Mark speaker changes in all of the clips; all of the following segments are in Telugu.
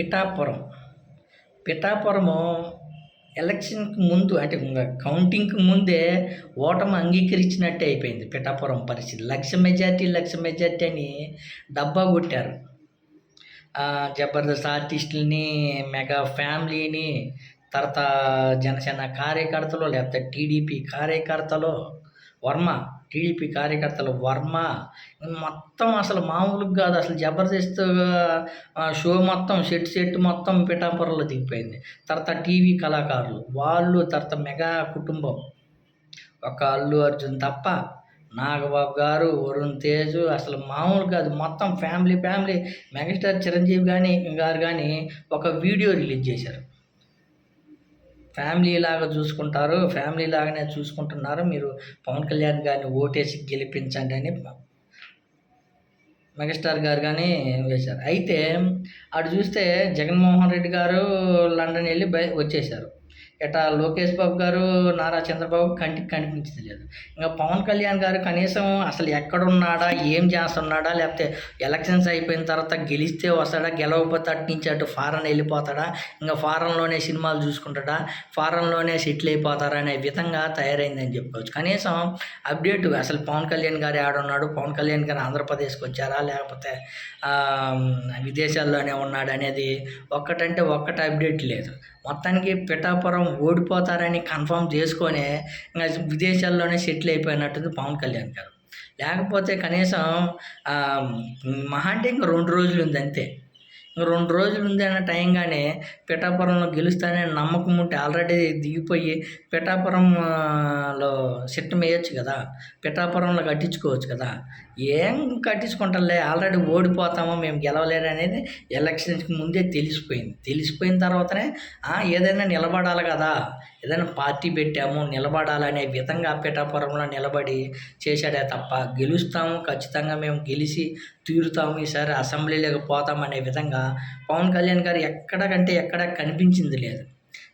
Speaker 1: పిఠాపురం. పిఠాపురము ఎలక్షన్కి ముందు అంటే ఇంకా కౌంటింగ్కి ముందే ఓటమి అంగీకరించినట్టే అయిపోయింది పిఠాపురం పరిస్థితి. లక్ష మెజార్టీ లక్ష మెజార్టీ అని డబ్బా కొట్టారు. జబర్దస్త్ ఆర్టిస్టులని మెగా ఫ్యామిలీని తర్వాత జనసేన కార్యకర్తలు లేకపోతే టీడీపీ కార్యకర్తలు వర్మ టీడీపీ కార్యకర్తలు వర్మ. మొత్తం అసలు మామూలుగా కాదు అసలు జబర్దస్త్ షో మొత్తం సెట్ సెట్ మొత్తం పిఠాపురంలో దిగిపోయింది. తర్వాత టీవీ కళాకారులు వాళ్ళు తర్వాత మెగా కుటుంబం. ఒక అల్లు అర్జున్ తప్ప నాగబాబు గారు వరుణ్ తేజ్ అసలు మామూలు కాదు మొత్తం ఫ్యామిలీ ఫ్యామిలీ. మెగాస్టార్ చిరంజీవి కానీ గారు కానీ ఒక వీడియో రిలీజ్ చేశారు. ఫ్యామిలీ లాగా చూసుకుంటారు. ఫ్యామిలీ లాగానే చూసుకుంటున్నారు. మీరు పవన్ కళ్యాణ్ గారిని ఓటేసి గెలిపించండి అని మెగాస్టార్ గారు కానీ వేశారు. అయితే అటు చూస్తే జగన్మోహన్ రెడ్డి గారు లండన్ వెళ్ళి బయ వచ్చేసారు ఇటా లోకేష్ బాబు గారు నారా చంద్రబాబు కంటికి కనిపించలేదు లేదు ఇంకా పవన్ కళ్యాణ్ గారు కనీసం అసలు ఎక్కడున్నాడా ఏం చేస్తున్నాడా లేకపోతే ఎలక్షన్స్ అయిపోయిన తర్వాత గెలిస్తే వస్తాడా గెలవకపోతే అటు నుంచి అటు ఫారెన్ వెళ్ళిపోతాడా ఇంకా ఫారెన్లోనే సినిమాలు చూసుకుంటాడా ఫారెన్లోనే సెటిల్ అయిపోతారా అనే విధంగా తయారైందని చెప్పుకోవచ్చు. కనీసం అప్డేట్ అసలు పవన్ కళ్యాణ్ గారు ఆడున్నాడు పవన్ కళ్యాణ్ గారు ఆంధ్రప్రదేశ్కి వచ్చారా లేకపోతే విదేశాల్లోనే ఉన్నాడు అనేది ఒక్కటంటే ఒక్కటి అప్డేట్ లేదు. మొత్తానికి పిఠాపురం ఓడిపోతారని కన్ఫర్మ్ చేసుకొని ఇంకా విదేశాల్లోనే సెటిల్ అయిపోయినట్టుంది పవన్ కళ్యాణ్ గారు. లేకపోతే కనీసం మహా అంటే ఇంక రెండు రోజులు ఉంది అంతే. రెండు రోజులు ఉంది అనే టైంగానే పిఠాపురంలో గెలుస్తానే నమ్మకం ఉంటే ఆల్రెడీ దిగిపోయి పిఠాపురంలో సిట్టం వేయచ్చు కదా పిఠాపురంలో కట్టించుకోవచ్చు కదా. ఏం కట్టించుకుంటారులే ఆల్రెడీ ఓడిపోతామో మేము గెలవలేరు అనేది ఎలక్షన్స్కి ముందే తెలిసిపోయింది. తెలిసిపోయిన తర్వాతనే ఏదైనా నిలబడాలి కదా. ఏదైనా పార్టీ పెట్టాము నిలబడాలనే విధంగా పిఠాపురంలో నిలబడి చేశాడే తప్ప గెలుస్తాము ఖచ్చితంగా మేము గెలిచి తీరుతాము ఈసారి అసెంబ్లీలోకి పోతామనే విధంగా పవన్ కళ్యాణ్ గారు ఎక్కడికంటే ఎక్కడ కనిపించింది లేదు.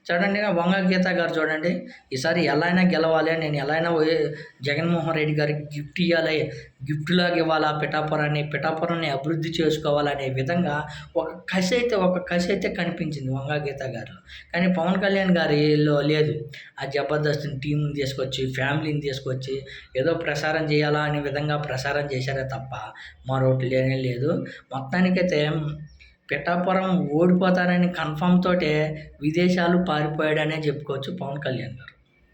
Speaker 1: చూడండి వంగ గీత గారు చూడండి. ఈసారి ఎలా అయినా గెలవాలి నేను ఎలా అయినా జగన్మోహన్ రెడ్డి గారికి గిఫ్ట్ ఇవ్వాలి గిఫ్ట్ లాగా ఇవ్వాలి ఆ పిఠాపురాన్ని పిఠాపురాన్ని అభివృద్ధి చేసుకోవాలనే విధంగా ఒక కసి అయితే ఒక కసి అయితే కనిపించింది వంగ గీత గారు. కానీ పవన్ కళ్యాణ్ గారిలో లేదు. ఆ జబర్దస్త్ని టీంని తీసుకొచ్చి ఫ్యామిలీని తీసుకొచ్చి ఏదో ప్రసారం చేయాలా అనే విధంగా ప్రసారం చేశారే తప్ప మరొకటి లేనే లేదు. మొత్తానికైతే పిఠాపురం ఓడిపోతారని కన్ఫర్మ్ తోటే విదేశాలు పారిపోయాడనే చెప్పుకోవచ్చు పవన్ కళ్యాణ్ గారు.